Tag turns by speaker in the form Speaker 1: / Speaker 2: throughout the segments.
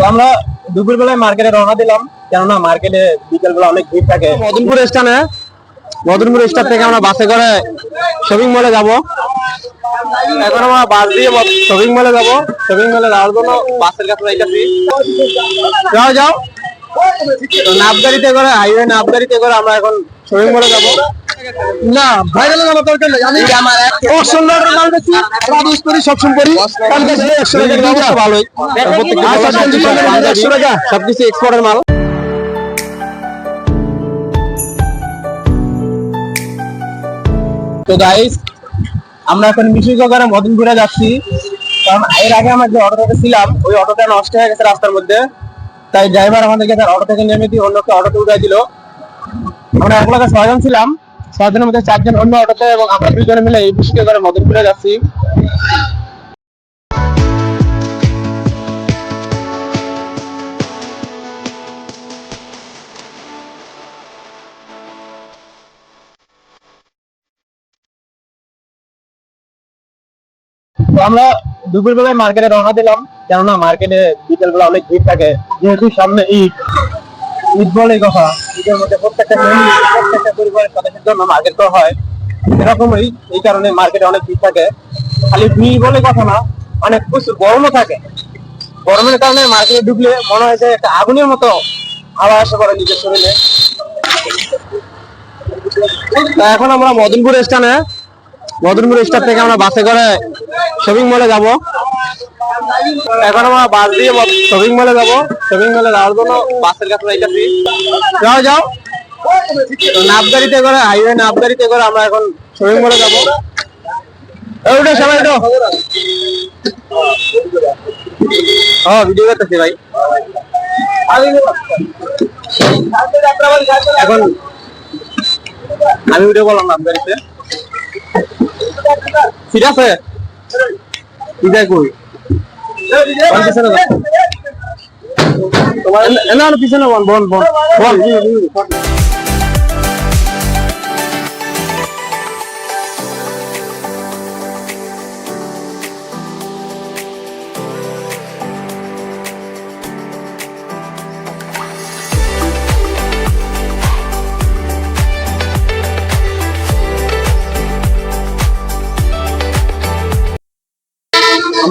Speaker 1: তো আমরা দুপুর বেলায় মার্কেটে রওনা দিলাম। কেননা মার্কেটে বিকেল বেলা অনেক ভিড় থাকে।
Speaker 2: মদনপুর স্টেশনে মদনপুর স্টেশন থেকে আমরা বাসে করে শপিং মলে যাব। এখন আমরা বাস দিয়ে শপিং মলে যাব। শপিং মলে যাওয়ার জন্য বাসের কাছে যাইতেছি। যাও যাও। নাবগাড়িতে করে হাইওয়ে নাবগাড়িতে করে আমরা এখন যাব? না ভাইরাল আমার দরকার নেই। আমি মাল করি সবসময় করি। কারণ কাছে একশো টাকা ভালোই। একশো টাকা সবকিছু এক্সপোর্টের মাল।
Speaker 1: তো গাইস আমরা এখন মিশুগড়ে মদনপুরে যাচ্ছি। কারণ এর আগে আমরা যে অটোতে ছিলাম ওই অটোটা নষ্ট হয়ে গেছে রাস্তার মধ্যে। তাই ড্রাইভার আমাদেরকে তার অটো থেকে নেমে দিয়ে অন্যকে অটোতে উঠাই দিল। আমরা এক লগে ছয়জন ছিলাম। ছয়জনের মধ্যে চারজন অন্য অটোতে এবং আমরা দুজনে মিলে এই মিশুগড়ে মদনপুরে যাচ্ছি। আমরা দুপুর বেলায় মার্কেটে রওনা দিলাম। কেননা মার্কেটে বিকেল বেলা অনেক ভিড় থাকে। যেহেতু সামনে ঈদ ঈদ কথা। ঈদের মধ্যে প্রত্যেকটা প্রত্যেকটা পরিবারের সদস্যের জন্য মার্কেট করা হয়। এরকমই এই কারণে মার্কেটে অনেক ভিড় থাকে। খালি ভিড় বলে কথা না অনেক প্রচুর গরমও থাকে। গরমের কারণে মার্কেটে ঢুকলে মনে হয় যে একটা আগুনের মতো হাওয়া আসে পড়ে নিজের শরীরে।
Speaker 2: এখন আমরা মদনপুর স্টেশনে মদনপুর স্টেশন থেকে আমরা বাসে করে শপিং মলে যাব। এখন আমরা বাস দিয়ে শপিং মলে যাব। শপিং মলে যাওয়ার জন্য বাসের কাছে যাইতেছি যাও যাও। তো নাবগাড়িতে করে হাইওয়ে নাবগাড়িতে করে আমরা এখন শপিং মলে যাব। উঠো, সবাই উঠো। হ্যাঁ ভিডিও করতেছি ভাই। এখন আমি ভিডিও করলাম নাবগাড়িতে ঠিক আছে কই কোন পিছনে যাও? তোমার এ- না পিছনে বল। বল বল বল।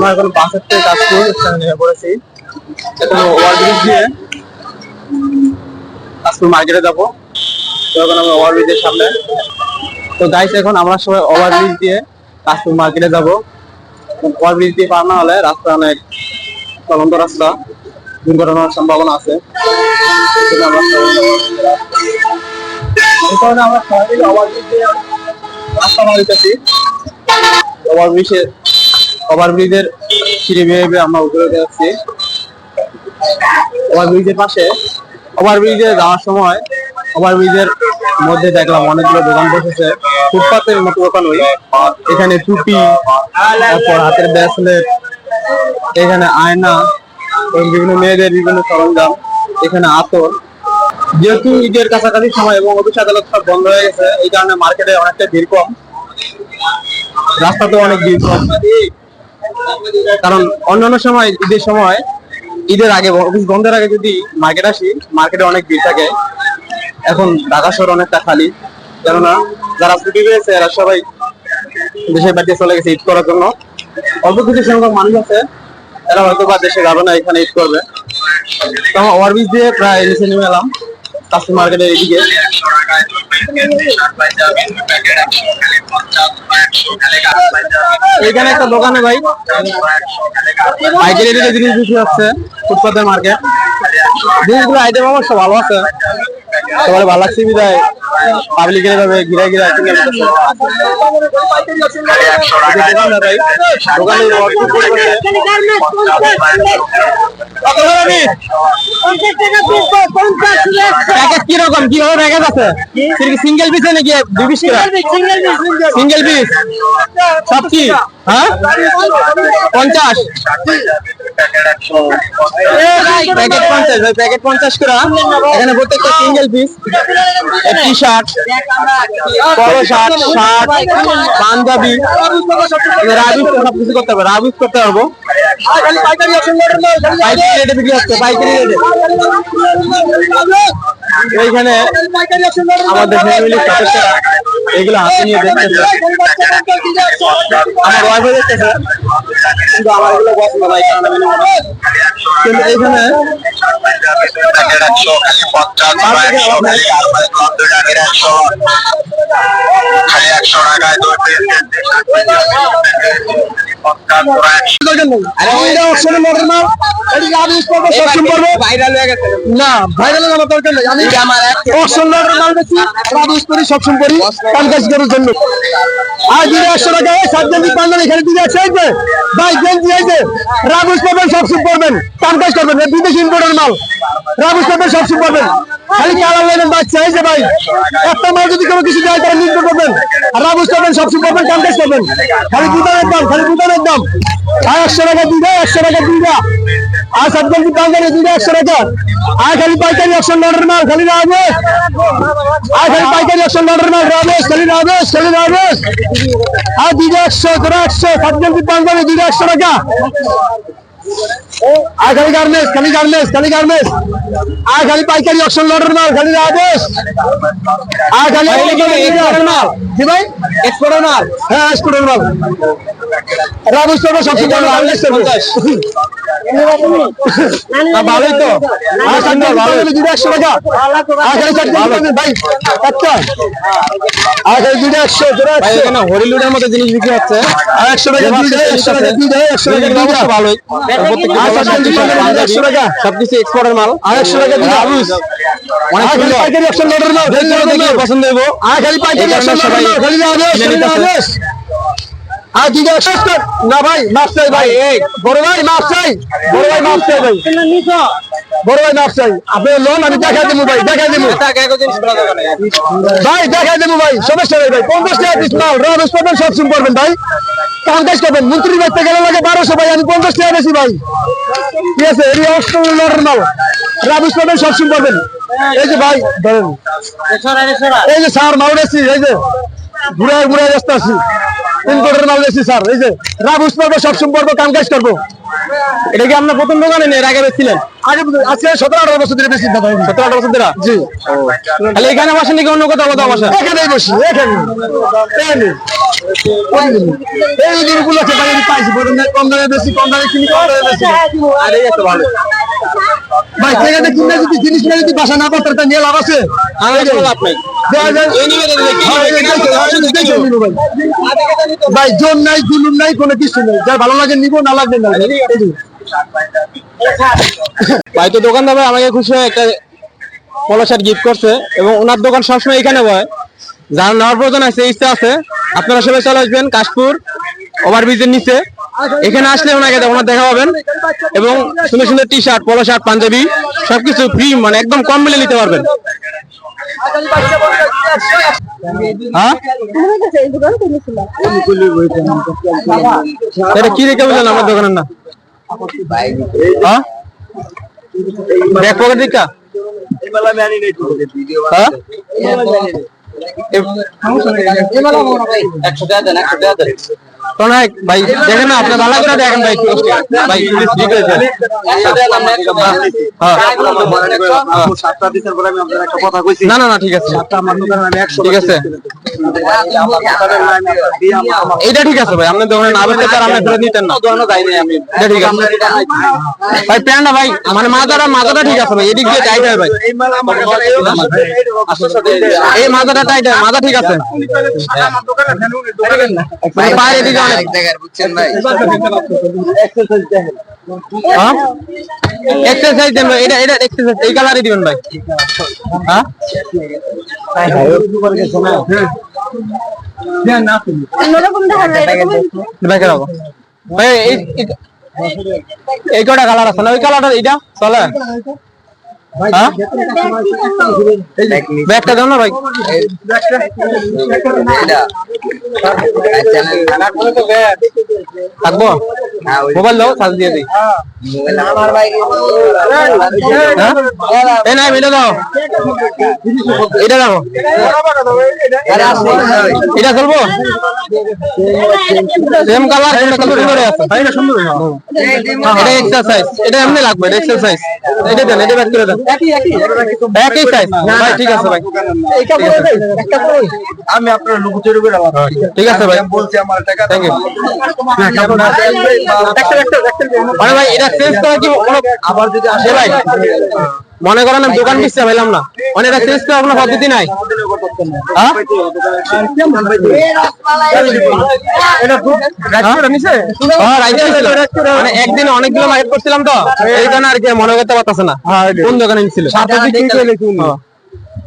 Speaker 1: আমরা এখন বাসের থেকে কাজপুর স্টেশনে নেমে পড়েছি। এখন ওভারব্রিজ দিয়ে কাজপুর মার্কেটে যাব। এখন আমরা ওভারব্রিজের সামনে। তো গাইস এখন আমরা সবাই ওভারব্রিজ দিয়ে কাজপুর মার্কেটে যাব। ওভারব্রিজ দিয়ে পার না হলে রাস্তা অনেক চলন্ত রাস্তা। দুর্ঘটনার সম্ভাবনা আছে। আমরা সবাই ওভারব্রিজ দিয়ে রাস্তা মারিতেছি ওভারব্রিজে ওভারব্রিজের সিঁড়ি বেয়ে বেয়ে আমরা উপরে যাচ্ছি। ওভারব্রিজের পাশে, ওভারব্রিজে যাওয়ার সময় ওভারব্রিজের মধ্যে দেখলাম অনেকগুলো দোকান বসেছে। ফুটপাতের মতো দোকান ওই। এখানে টুপি, তারপর হাতের ব্রেসলেট, এখানে আয়না, এবং বিভিন্ন মেয়েদের বিভিন্ন সরঞ্জাম, এখানে আতর। যেহেতু ঈদের কাছাকাছি সময় এবং অফিস আদালত সব বন্ধ হয়ে গেছে, এই কারণে মার্কেটে অনেকটা ভিড় কম। রাস্তাতেও অনেক ভিড় কম। কারণ অন্যান্য সময়, ঈদের সময়, ঈদের আগে, অফিস বন্ধের আগে যদি মার্কেট আসি, মার্কেটে অনেক ভিড় থাকে। এখন ঢাকা শহর অনেকটা খালি। কেননা, যারা ছুটি পেয়েছে, এরা সবাই দেশের বাড়িতে চলে গেছে ঈদ করার জন্য। অল্প কিছু সংখ্যক মানুষ আছে, এরা হয়তো বা দেশে যাবে না এখানে ঈদ করবে। তো আমার ওভারব্রিজ দিয়ে প্রায় নিচে নেমে এলাম। কাস্টম মার্কেটের এদিকে। এখানে একটা দোকানে ভাই। পাইকারি জিনিস বেশি হচ্ছে ফুটপাতের মার্কেট জিনিসগুলো আইটেম অবশ্য ভালো আছে। সবার ভালো লাগছে বিদায়? পাবলিকের ভাবে ঘিরা ঘিরা কিনে নিতেছে। এই যে দোকানদার ভাই, দোকানে ভরপুর পরিমাণে- কত করে নি? প্যাকেজ কীরকম? কীভাবে প্যাকেজ আছে? সিঙ্গেল পিস নাকি দুই পিস সিঙ্গেল পিস সব কি? হ্যাঁ? পঞ্চাশ। প্যাকেট পঞ্চাশ প্যাকেট পঞ্চাশ করে এখানে প্রত্যেকটা single piece T shirt polo shirt shirt panjabi রাবিস সবকিছু করতে পারব রাবিস করতে পারব। পাইকারি রেটে বিক্রি হচ্ছে, পাইকারি রেটে এইখানে আমাদের ফ্যামিলির সদস্যরা এগুলো হাতে নিয়ে দেখতেছে আমার ওয়াইফও দেখতেছে। কিন্তু আমার এগুলো পছন্দ না এই আমি নেব কিন্তু এইখানে ভাইরাল হয়ে
Speaker 3: না ভাইরাল আমার দরকার নেই। আমি অপশন মাল বেশি করি সবসময় করি কাম কাজ করার জন্য। আর দিলে একশো টাকা সাত গেঞ্জি পাঁচজন এখানে দিলে আছে? ভাই গেঞ্জি সবসময় করবেন কাম কাজ করবেন বিদেশি ইম্পোর্টের মাল। রাবুস পাবেন সবসময় করবেন। খালি কালার লাইনের বাচ্চা, এই যে ভাই, একটা মাল যদি কোনো কিছু দেয় তাহলে নিতে করবেন। আর রাবুস পাবেন সবসময় করবেন কাজ করবেন। খালি দুধানের দাম, খালি দুধানের দাম। আর একশো টাকা দিলে একশো টাকা দিলে আর সাত গেঞ্জি পাঁচজনে দিলে একশো টাকা। আর খালি পাইকারি একশো লটের মাল, খালি রাবে আর খালি পাইকারি একশো লটের মাল রাবেশ খালি রাবেশ খালি রাবেশ আর দিলে একশো তোরা একশো। সাত গেঞ্জি পাঁচজনে দিলে একশো টাকা। আর খালি গার্মেন্টস খালি গার্মেন্টস খালি গার্মেন্টস আর খালি পাইকারি অপশন লটের মাল খালি রাবেশ আর খালি
Speaker 1: exporter মাল?
Speaker 3: জি ভাই?
Speaker 1: এক্সপোর্টের মাল।
Speaker 3: হ্যাঁ এক্সপোর্টের মাল। রাবেশ তো সবসময়
Speaker 1: ভালোই তো।
Speaker 3: একশো টাকা। একশো
Speaker 1: এখানে হরিলুডের মতো জিনিস বিক্রি হচ্ছে।
Speaker 3: একশো টাকা একশো টাকা একশো টাকা
Speaker 1: ভালোই।
Speaker 3: একশো টাকা।
Speaker 1: সবকিছু এক্সপোর্টের মাল।
Speaker 3: আর একশো টাকা পাইকারি।
Speaker 1: পছন্দ হইব।
Speaker 3: আর খালি পাইকারি
Speaker 1: সবাই
Speaker 3: মাল খালি আদেশ
Speaker 1: কিনে
Speaker 3: খালি
Speaker 1: নিতেছে।
Speaker 3: আদেশ আর দিদা একশো না ভাই মাপ চাই ভাই। বড় ভাই মাপ চাই। বড় ভাই মাপ চাই ভাই। বড় ভাই মাপ চাই। আপনি লোন আমি দেখাই দেবো ভাই দেখাই দেবো ভাই দেখাই দেবো ভাই সমস্যা নেই ভাই। পঞ্চাশ টাকা পিস মাল রমেশ পাবেন সব শুন করবেন ভাই। পঞ্চাশ করবেন মন্ত্রী বাড়তে গেলে লাগে বারোশো ভাই আমি পঞ্চাশ টাকা বেশি ভাই। ঠিক আছে? এই অস্ট্রেলিয়ার মাল। রাবিশ পাবেন সব শুন করবেন। এই যে ভাই ধরেন। এই যে স্যার মাল বেশি এই যে। ঘুরে ঘুরে ব্যস্ত আছি। কোটির মাল বেশি স্যার। এই যে রাবুস পাবো সবসময় করব কাম কাজ করব।
Speaker 1: এটা কি আপনার প্রথম দোকানে নেই এর আগে বেচছিলেন?
Speaker 3: আগে আজকে সতেরো আঠারো বছর ধরে বেশি দাদা।
Speaker 1: সতেরো আঠারো বছর ধরে?
Speaker 3: জি।
Speaker 1: তাহলে এখানে বসেন নাকি অন্য কোথাও কোথাও বসেন?
Speaker 3: এখানেই বসি এখানে। এখানে। এই জিনিসগুলো আছে ভাই পাইছি বড় কম দামে বেশি কম দামে কিনি কম দামে বেশি
Speaker 1: আর এই একটা ভালো।
Speaker 3: ভাই সেখানে কিনে যদি জিনিস নিয়ে যদি বাসা না করতে নিয়ে লাভ আছে। হ্যাঁ, ভাই। জোর নাই জুলুম নাই কোনো কিছু নেই। যা ভালো লাগে নিবো না লাগবে। না
Speaker 1: ভাই তো দোকানদার ভাই আমাকে খুশি হয়ে একটা পলো শার্ট গিফট করছে এবং ওনার দোকান সবসময় এখানে বয়। যার নেওয়ার প্রয়োজন আছে ইচ্ছা আছে। আপনারা সবাই চলে আসবেন কাশপুর ওভারব্রিজের নিচে। এখানে আসলে ওনাকে ওনার দেখা পাবেন। এবং সুন্দর সুন্দর T shirt polo shirt panjabi সবকিছু ফ্রি মানে একদম কম মিলে নিতে পারবেন। হ্যাঁ এটা কি রেখে বললেন আমার দোকানের না হ্যাঁ? ব্যাক পকেট দিকা হ্যাঁ কোন এক ভাই দেখেন না ভালো করে দেখেন ভাই ভাই ঠিক আছে। না না না ঠিক আছে। ঠিক আছে। এটা ঠিক আছে ভাই আপনি দোকানে না তার আপনি নিতেন না। এটা ঠিক আছে। ভাই প্যান্টটা ভাই মানে মাথাটা মাথাটা ঠিক আছে ভাই এদিক দিয়ে টাইট হয় ভাই। এই মাথাটা টাইট হয় মাথা ঠিক আছে। মানে পায়ের এদিকে অনেক এক্সারসাইজ দেন ভাই? এটা এটা এক্সারসাইজ এই দিবেন ভাই। হ্যাঁ? এই কটা কালার আছে না? ওই কালারটা এটা চলে। ব্যাগটা দাও না ভাই থাকব মোবাইল দাও চার্জ দিয়ে দিই।
Speaker 4: আমার ভাই
Speaker 1: হ্যাঁ? এই নাই এটা দাও। এটা দাও। এটা চলবো সেম কালার আছে। এটা সুন্দর এটা এক্সারসাইজ এটা এমনি লাগবে এটা এক্সারসাইজ এটা দেন এটা ব্যাক করে দেন। একই সাইজ ভাই ঠিক আছে ভাই।
Speaker 4: আমি আপনার লোক চুরি করে
Speaker 1: ঠিক আছে ভাই।
Speaker 4: বলছি আমার টাকা
Speaker 1: থ্যাংক ইউ মানে ভাই এটা চেঞ্জ করা কি
Speaker 4: আবার যদি আসে
Speaker 1: ভাই মনে করেন আমি দোকান পিছিয়ে পেলাম না। মানে এটা চেঞ্জ করার কোনো পদ্ধতি নাই। হ্যাঁ? হ্যাঁ। মানে একদিনে অনেকগুলো মার্কেট করছিলাম তো এই জন্য আর কি মনে করতে পারতেছে না। কোন দোকানে ছিল হ্যাঁ।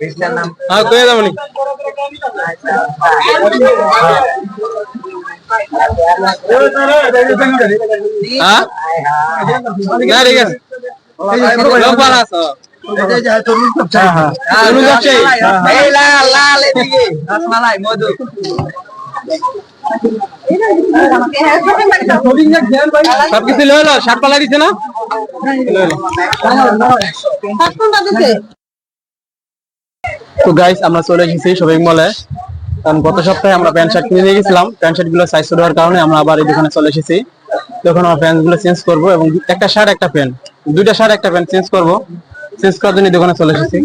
Speaker 1: হ্যাঁ কয়ে নি হ্যাঁ? না ঠিক আছে। লোক ভালো আছো তরমুজ ব্যবসায়ী?
Speaker 4: এই লাল লাল এদিকে। রসমালাই মধু।
Speaker 1: সব কিছু লইলো শার্ট পালা দিছে না? তো গাইস আমরা চলে এসেছি শপিং মলে কারণ গত সপ্তাহে আমরা প্যান্ট শার্ট কিনে নিয়ে গেছিলাম। প্যান্ট শার্টগুলো সাইজ ছোট হওয়ার কারণে আমরা আবার এই দোকানে চলে এসেছি। তখন আমরা প্যান্টগুলো চেঞ্জ করব এবং একটা শার্ট একটা প্যান্ট দুইটা শার্ট একটা প্যান্ট চেঞ্জ করব। চেঞ্জ করার জন্য দোকানে চলে এসেছি।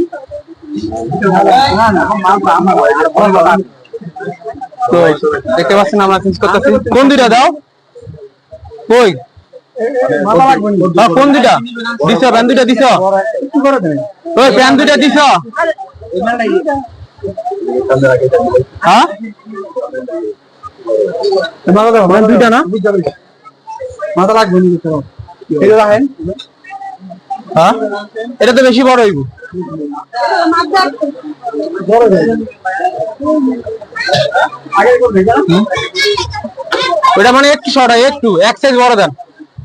Speaker 1: তো দেখতে পাচ্ছেন আমরা চেঞ্জ করতেছি। কোন দুইটা দাও? কই? কোন দুইটা দিছ প্যান্ট দুইটা দিছ? ওই প্যান্ট দুইটা দিছ? হ্যাঁ? দুইটা না?
Speaker 4: মাথা লাগবে এটা রাখেন।
Speaker 1: হ্যাঁ? এটা তো বেশি বড় হইব। ওটা মানে একটু শর্ট হয় একটু এক সাইজ বড় দেন।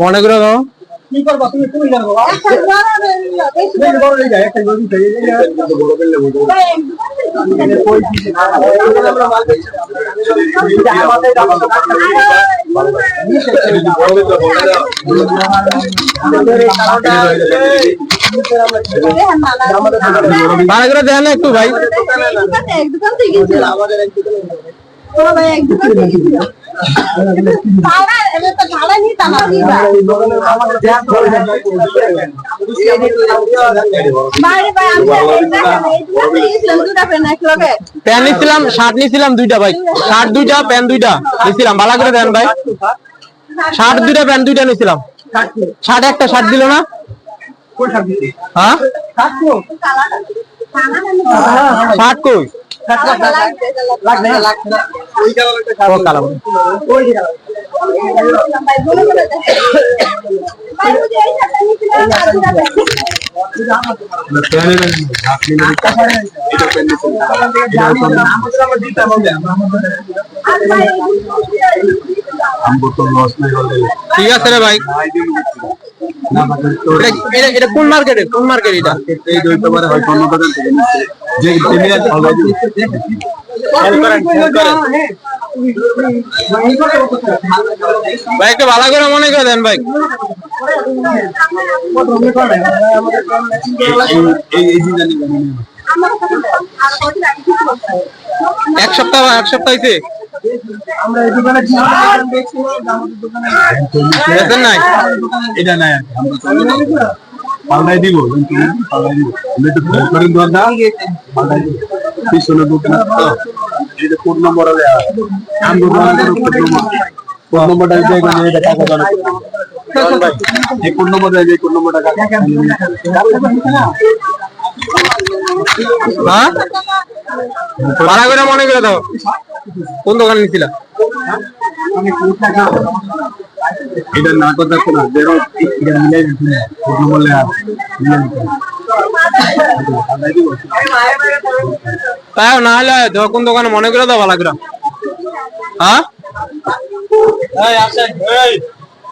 Speaker 1: মনে করে দাও।
Speaker 4: কি থেকে
Speaker 1: ভালো করে দেন একটু ভাই।
Speaker 5: ভাড়া ভাড়া ভাই আমি গেছিলাম।
Speaker 1: প্যান্ট নিছিলাম, শার্ট নিছিলাম দুইটা ভাই। শার্ট দুইটা প্যান্ট দুইটা নিছিলাম। ভালো করে দেন ভাই। শার্ট দুইটা প্যান্ট দুইটা নিছিলাম। শার্ট একটা শার্ট দিল না? হ্যাঁ? শার্ট কই? ঠিক আছে রে ভাই। ভাই একটু ভালো করে মনে করে দেন ভাই। এক সপ্তাহ এক সপ্তাহ
Speaker 6: আমরা এই দোকানে কি দেখছি আমাদের দোকানে
Speaker 1: বেতন নাই।
Speaker 4: এটা নাই আর কি। আমরা চলে পাল্টাই দিব পাল্টাই দিব আমি একটু ফোন করেন দোকান পাল্টাই দিব। পিছনে দোকান আছে তো এই যে কোড নম্বর আছে আমি দোকান কোড নম্বর কোড নম্বরটা দিয়ে গেলে এটা টাকা দাও এই কোড নম্বর দেয় এই কোড নম্বরটা টাকা
Speaker 1: হ্যাঁ? ভাড়া করে মনে করে দাও। কোন দোকানে নিছিলা?
Speaker 4: এটা না কথা না যেন এটা মিলাই কোড বলে আর আছে। মিলাই
Speaker 1: তাই না হলে কোন দোকানে মনে করে দাও ভালো করে। হ্যাঁ?
Speaker 4: এই আসেন এই।